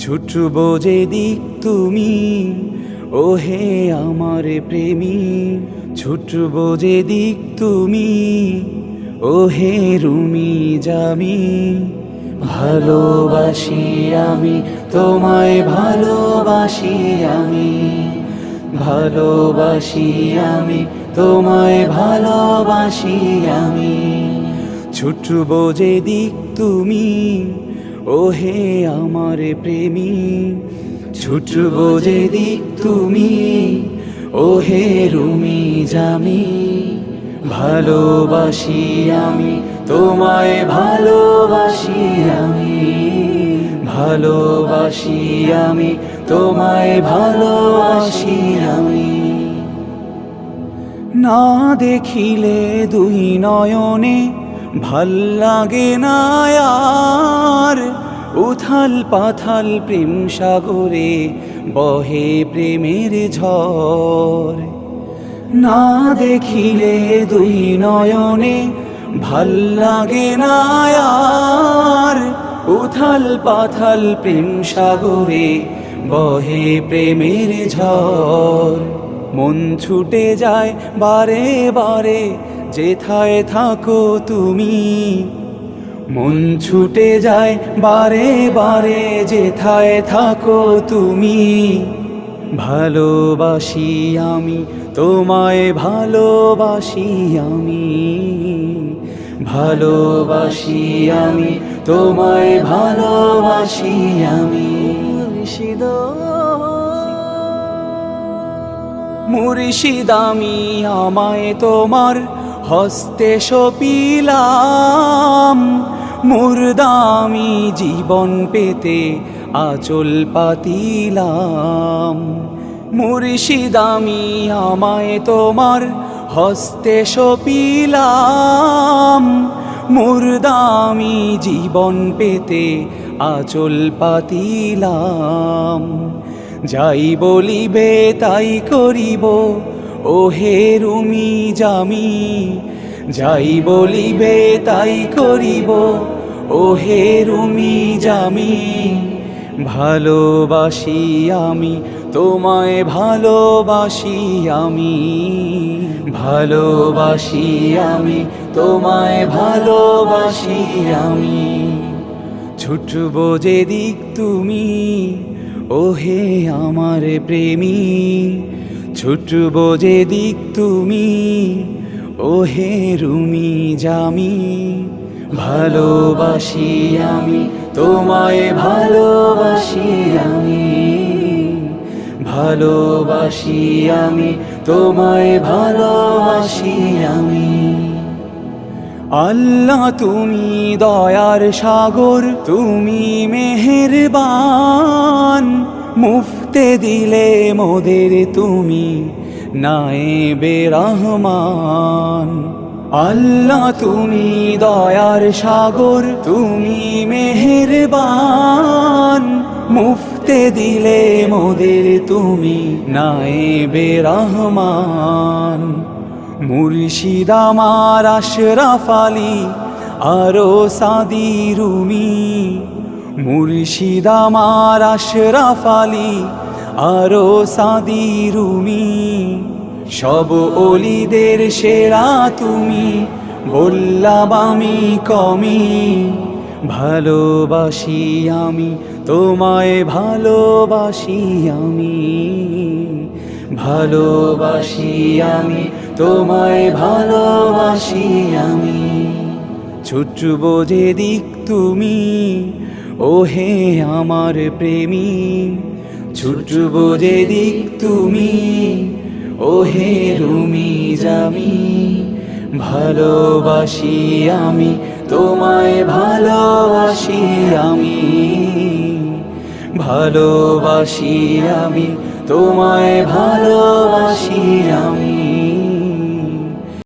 ছুটব যে দিক তুমি। ও হে আমার প্রেমী ছুটব যে দিক তুমি। ও হে রুমি জামি, ভালোবাসি আমি, তোমায় ভালোবাসি আমি। ভালোবাসি আমি, তোমায় ভালোবাসি আমি। ছুটব যে দিক তুমি। ও হে আমার প্রেমী, ছুটব দিক তুমি। ওহে রুমি জামি, ভালোবাসি আমি, তোমায় ভালোবাসি আমি। ভালোবাসি আমি, তোমায় ভালোবাসি আমি। না দেখিলে দুই নয়নে ভালো লাগে না উথাল পাথাল প্রেম সাগরে বহে প্রেমের ঝড়। না দেখিলে দুই নয়নে ভালো লাগে না উথাল পাথাল প্রেম সাগরে বহে প্রেমের ঝড়। মন ছুটে যায় বারে বারে, যেথায় থাকো তুমি। মন ছুটে যায় বারে বারে, যেথায় থাকো তুমি। ভালোবাসি আমি, তোমায় ভালোবাসি আমি। ভালোবাসি আমি, তোমায় ভালোবাসি আমি। মুর্শিদ আমি আমায় তোমার হস্তে সপিলাম। মুর্দামি জীবন পেতে আচল পাতিলাম। মুর্শিদ আমি আমায় তোমার হস্তে সপিলাম। মুর্দামি জীবন পেতে আচল পাতিলাম। যাই বলিবে তাই করিব। ও হে রুমি জামি যাই বলিবে তাই করিব। ও হে রুমি জামি ভালোবাসি আমি, তোমায় ভালোবাসি আমি। ভালোবাসি আমি, তোমায় ভালোবাসি আমি। ছুটব যে দিক তুমি ও হে আমার প্রেমী, ছুটব যে দিক তুমি। ও হে রুমি জামি, ভালোবাসি আমি, তোমায় ভালোবাসি আমি। ভালোবাসি আমি, তোমায় ভালোবাসি আমি। আল্লাহ, তুমি দয়ার সাগর, তুমি মেহেরবান। মুফতে দিলে মোদের তুমি নায়েবে রহমান। আল্লাহ, তুমি দয়ার সাগর, তুমি মেহেরবান। মুফতে দিলে মোদের তুমি নায়েবে রহমান। মুর্শিদ আমার আশরাফ আলী, আরও সাদি রুমি মুর্শিদ আমার আশরাফ আরও সাদি রুমি সব অলিদের সেরা তুমি, বললাম আমি কমি। ভালোবাসি আমি, তোমায় ভালোবাসি আমি। ভালোবাসি আমি, তোমায় ভালোবাসি আমি। ছুটব যে দিক তুমি ও হে আমার প্রেমী। ছুটব যে দিক তুমি ও হে রুমি জামি ভালোবাসি আমি, তোমায় ভালোবাসি আমি। ভালোবাসি আমি তোমায় ভালোবাসি আমি।